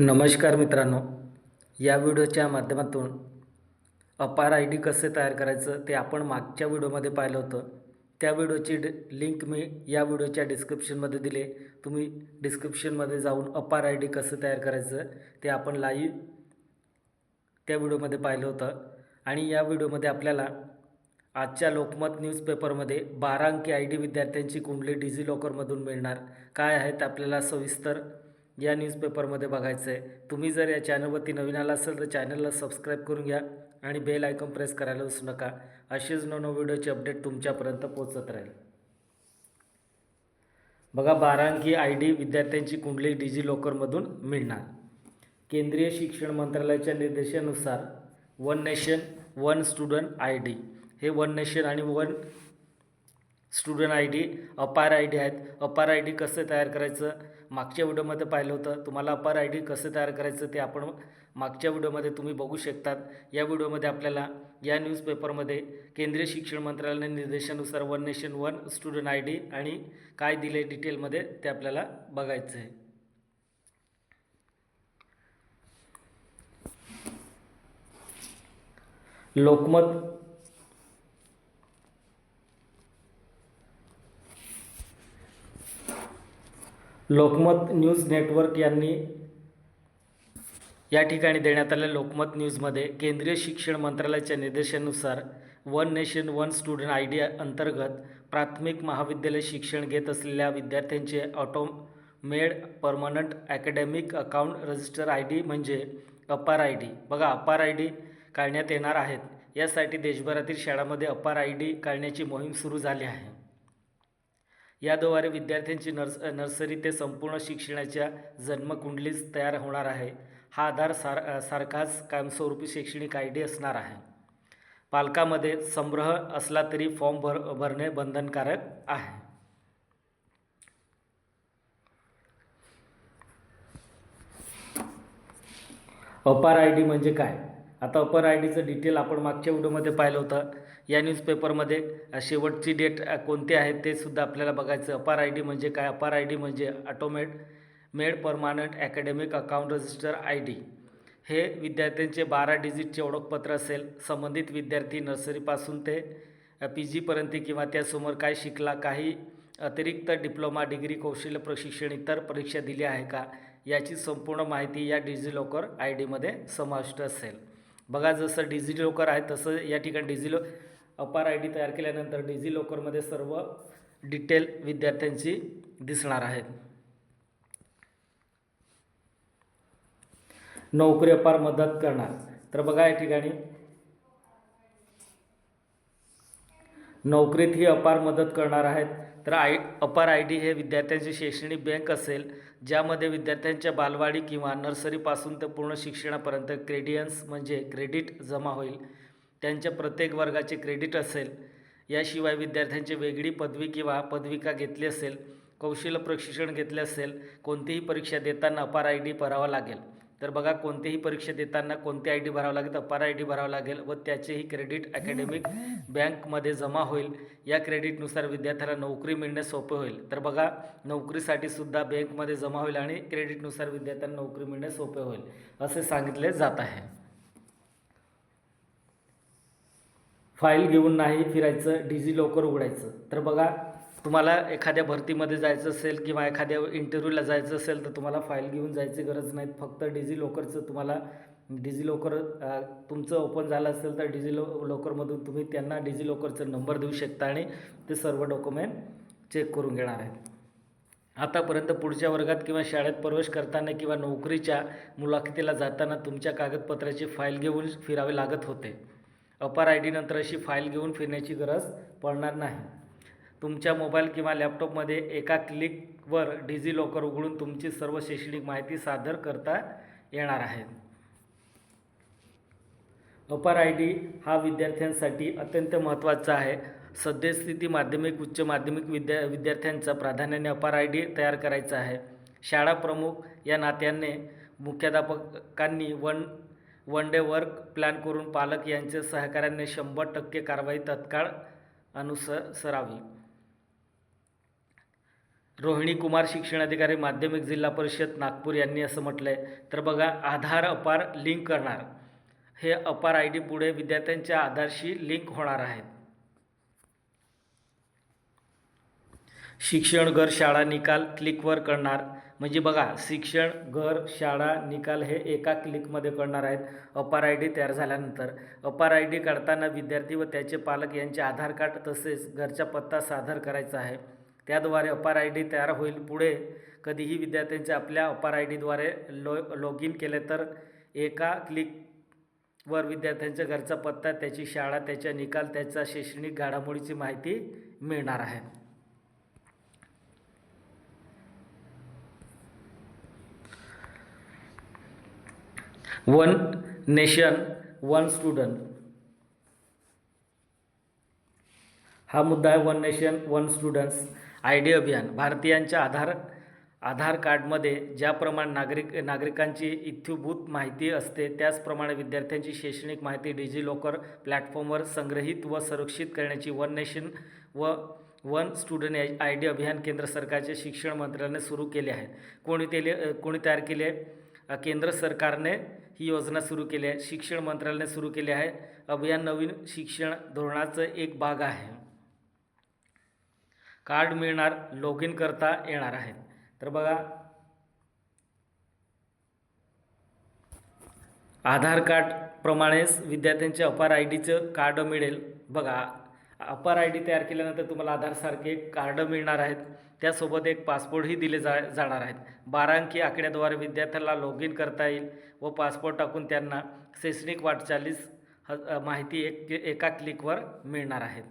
नमस्कार मित्रांनो. या व्हिडिओच्या माध्यमातून अपार आय डी कसे तयार करायचं ते आपण मागच्या व्हिडिओमध्ये पाहिलं होतं. त्या व्हिडिओची डि लिंक मी या व्हिडिओच्या डिस्क्रिप्शनमध्ये दिले तुम्ही डिस्क्रिप्शनमध्ये जाऊन अपार आय डी कसं तयार करायचं ते आपण लाईव्ह त्या व्हिडिओमध्ये पाहिलं होतं. आणि या व्हिडिओमध्ये आपल्याला आजच्या लोकमत न्यूजपेपरमध्ये बारा अंकी आय डी विद्यार्थ्यांची कुंडली डिझी लॉकरमधून मिळणार. काय आहेत आपल्याला सविस्तर या न्यूजपेपरमध्ये बघायचं आहे तुम्ही जर या चॅनलवरती नवीन आला असेल तर चॅनलला सबस्क्राईब करून घ्या आणि बेल आयकॉन प्रेस करायला विसरू नका. असेच नवनव व्हिडिओचे अपडेट तुमच्यापर्यंत पोचत राहील. बघा बारा अंकी आय डी विद्यार्थ्यांची कुंडली डिजी लॉकरमधून मिळणार. केंद्रीय शिक्षण मंत्रालयाच्या निर्देशानुसार one nation one student I D हे वन नेशन आणि one student I D APAAR I D आहेत. अपार आय डी कसं तयार करायचं? मागच्या व्हिडिओमध्ये पाहिलं होतं. तुम्हाला अपार आय डी कसं तयार करायचं ते आपण मागच्या व्हिडिओमध्ये तुम्ही बघू शकतात. या व्हिडिओमध्ये आपल्याला या न्यूजपेपरमध्ये केंद्रीय शिक्षण मंत्रालयाने निर्देशानुसार one nation one student I D आणि काय दिले डिटेलमध्ये ते आपल्याला बघायचं आहे. लोकमत लोकमत न्यूज नेटवर्क यांनी या ठिकाणी देण्यात आलेल्या लोकमत न्यूजमध्ये केंद्रीय शिक्षण मंत्रालयाच्या निर्देशानुसार one nation one student I D अंतर्गत प्राथमिक महाविद्यालय शिक्षण घेत असलेल्या विद्यार्थ्यांचे automated permanent academic account register I D म्हणजे अपार आय डी. बघा अपार आय डी काढण्यात येणार आहेत. यासाठी देशभरातील शाळांमध्ये अपार आय डी काढण्याची मोहीम सुरू झाली आहे. याद्वारे विद्यार्थ्यांची नर्स नर्सरी ते संपूर्ण शिक्षणाच्या जन्मकुंडलीच तयार होणार आहे. हा आधार सार सारखाच कायमस्वरूपी शैक्षणिक आय डी असणार आहे. पालकामध्ये संग्रह असला तरी फॉर्म भर भरणे बंधनकारक आहे. अपार आय डी म्हणजे काय? आता अपर आय डीचं डिटेल आपण मागच्या व्हिडिओमध्ये पाहिलं होतं. या न्यूजपेपरमध्ये शेवटची डेट कोणती आहे ते सुद्धा आपल्याला बघायचं. अपार आय डी म्हणजे काय? अपार आय डी म्हणजे automated permanent academic account register I D. हे विद्यार्थ्यांचे बारा डिजिटचे ओळखपत्र असेल. संबंधित विद्यार्थी नर्सरीपासून ते पी जीपर्यंत किंवा त्यासमोर काय शिकला काही अतिरिक्त डिप्लोमा डिग्री कौशल्य प्रशिक्षण इतर परीक्षा दिली आहे का? याची संपूर्ण माहिती या डिजिलॉकर आय डीमध्ये समाविष्ट असेल. बघा जसं डिजिलॉकर आहे तसं या ठिकाणी डिजिलॉ अपार आय डी तयार केल्यानंतर डिझी लॉकरमध्ये सर्व डिटेल विद्यार्थ्यांची दिसणार आहेत. नोकरी अपार मदत करणार. तर बघा या ठिकाणी. नोकरीत ही अपार मदत करणार आहेत. तर आय अपार आय डी हे विद्यार्थ्यांची शैक्षणिक बँक असेल ज्यामध्ये विद्यार्थ्यांच्या बालवाडी किंवा नर्सरीपासून ते पूर्ण शिक्षणापर्यंत क्रेडियन्स म्हणजे क्रेडिट जमा होईल. त्यांच्या प्रत्येक वर्गाचे क्रेडिट असेल याशिवाय विद्यार्थ्यांची वेगळी पदवी किंवा पदविका घेतली असेल कौशल्य प्रशिक्षण घेतले असेल कोणतीही परीक्षा देताना अपार आय डी भरावा लागेल. तर बघा कोणतीही परीक्षा देताना कोणती आय डी भरावं लागेल अपार आय डी भरावं लागेल व त्याचेही क्रेडिट अकॅडमिक बँकमध्ये जमा होईल. या क्रेडिटनुसार विद्यार्थ्याला नोकरी मिळणे सोपे होईल. तर बघा नोकरीसाठी सुद्धा बँकमध्ये जमा होईल आणि क्रेडिटनुसार विद्यार्थ्यांना नोकरी मिळणे सोपे होईल असे सांगितले जात आहे. फाईल घेऊन नाही फिरायचं डिजी लॉकर उघडायचं. तर बघा तुम्हाला एखाद्या भरतीमध्ये जायचं असेल किंवा एखाद्या इंटरव्ह्यूला जायचं असेल तर तुम्हाला फाईल घेऊन जायची गरज नाही. फक्त डिजी लॉकरचं तुम्हाला डिजी लॉकर तुमचं ओपन झालं असेल तर डिजी लो लॉकरमधून तुम्ही त्यांना डिजी लॉकरचं नंबर देऊ शकता आणि ते सर्व डॉक्युमेंट चेक करून घेणार आहेत. आतापर्यंत पुढच्या वर्गात किंवा शाळेत प्रवेश करताना किंवा नोकरीच्या मुलाखतीला जाताना तुमच्या कागदपत्राची फाईल घेऊन फिरावे लागत होते. अपार आय डी नंतर अशी फाईल घेऊन फिरण्याची गरज पडणार नाही. तुमच्या मोबाईल किंवा लॅपटॉपमध्ये एका क्लिकवर डिझी लॉकर उघडून तुमची सर्व शैक्षणिक माहिती सादर करता येणार आहे. अपार आय डी हा विद्यार्थ्यांसाठी अत्यंत महत्त्वाचा आहे. सद्यस्थिती माध्यमिक उच्च माध्यमिक विद्या विद्यार्थ्यांचा प्राधान्याने अपार आय डी तयार करायचा आहे. शाळा प्रमुख या नात्याने मुख्याध्यापकांनी one one day work plan करून पालक यांच्या सहकार्याने शंभर टक्के कारवाई तत्काळ अनुसरावी. रोहिणी कुमार शिक्षणाधिकारी माध्यमिक जिल्हा परिषद नागपूर यांनी असं म्हटलं आहे तर बघा आधार अपार लिंक करणार. हे अपार आय डी पुढे विद्यार्थ्यांच्या आधारशी लिंक होणार आहेत शिक्षण घर शाळा निकाल क्लिकवर करणार. म्हणजे बघा शिक्षण घर शाळा निकाल हे एका क्लिकमध्ये कळणार आहेत. अपार आय डी तयार झाल्यानंतर अपार आय डी काढताना विद्यार्थी व त्याचे पालक यांचे आधार कार्ड तसेच घरचा पत्ता सादर करायचा आहे. त्याद्वारे अपार आय डी तयार होईल. पुढे कधीही विद्यार्थ्यांचे आपल्या अपार आय डीद्वारे लो लॉग इन केले तर एका क्लिकवर विद्यार्थ्यांच्या घरचा पत्ता त्याची शाळा त्याचा निकाल त्याचा शैक्षणिक घडामोडीची माहिती मिळणार आहे. वन नेशन वन स्टुडंट हा मुद्दा आहे one nation one students I D अभियान. भारतीयांच्या आधार आधार कार्डमध्ये ज्याप्रमाणे नागरिक नागरिकांची इत्थूभूत माहिती असते त्याचप्रमाणे विद्यार्थ्यांची शैक्षणिक माहिती डिजिलॉकर प्लॅटफॉर्मवर संग्रहित व संरक्षित करण्याची वन नेशन व वन स्टुडंट आय डी अभियान केंद्र सरकारचे शिक्षण मंत्रालयाने सुरू केले आहे. कोणी तेले कोणी तयार केले? आहे? केंद्र सरकारने ही योजना सुरू केली आहे. शिक्षण मंत्रालयाने सुरू केली आहे. अभियान नवीन शिक्षण धोरणाचं एक भाग आहे. कार्ड मिळणार लॉग इन करता येणार आहे. तर बघा. आधार कार्डप्रमाणेच विद्यार्थ्यांच्या अपार आय डीचं कार्ड मिळेल. बघा अपार आय डी तयार केल्यानंतर तुम्हाला आधारसारखे कार्ड मिळणार आहेत. त्यासोबत एक पासपोर्टही दिले जा जाणार आहेत. बारा अंकी आकड्याद्वारे विद्यार्थ्याला लॉग इन करता येईल व पासपोर्ट टाकून त्यांना शैक्षणिक वाटचालीस ह माहिती एक एका क्लिकवर मिळणार आहेत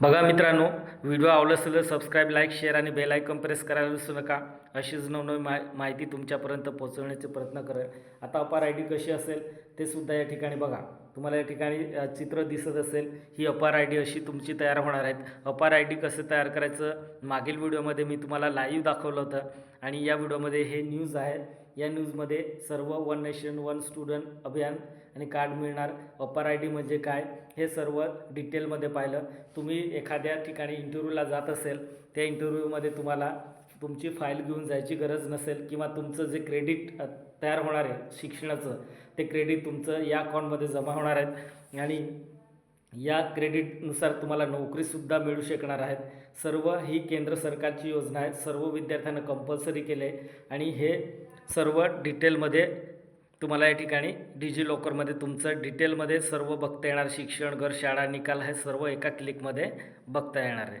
बघा मित्रांनो व्हिडिओ आवडला असेल तर सबस्क्राईब लाईक शेअर आणि बेल आयकॉन प्रेस करायला विसरू नका. अशीच नवनवी मा माहिती तुमच्यापर्यंत पोहोचवण्याचे प्रयत्न करेल. आता अपार आय डी कशी असेल ते सुद्धा या ठिकाणी बघा. तुम्हाला या ठिकाणी चित्र दिसत असेल ही अपार आय डी अशी तुमची तयार होणार आहेत. अपार आय डी कसं तयार करायचं मागील व्हिडिओमध्ये मी तुम्हाला लाईव्ह दाखवलं होतं. आणि या व्हिडिओमध्ये हे न्यूज आहे. या न्यूजमध्ये सर्व वन नेशन वन स्टुडंट अभियान आणि कार्ड मिळणार. अपार आय डी म्हणजे काय हे सर्व डिटेलमध्ये पाहिलं. तुम्ही एखाद्या ठिकाणी इंटरव्ह्यूला जात असेल त्या इंटरव्ह्यूमध्ये तुम्हाला तुमची फाईल घेऊन जायची गरज नसेल किंवा तुमचं जे क्रेडिट तयार होणार आहे शिक्षणाचं ते क्रेडिट तुमचं या अकाउंटमध्ये जमा होणार आहेत. आणि या क्रेडिटनुसार तुम्हाला नोकरीसुद्धा मिळू शकणार आहेत. सर्व ही केंद्र सरकारची योजना आहे सर्व विद्यार्थ्यांना कंपल्सरी केले. आणि हे सर्व डिटेलमध्ये तुम्हाला या ठिकाणी डिजी लॉकरमध्ये तुमचं डिटेलमध्ये सर्व बघता येणार. शिक्षण घर शाळा निकाल हे सर्व एका क्लिकमध्ये बघता येणार आहे.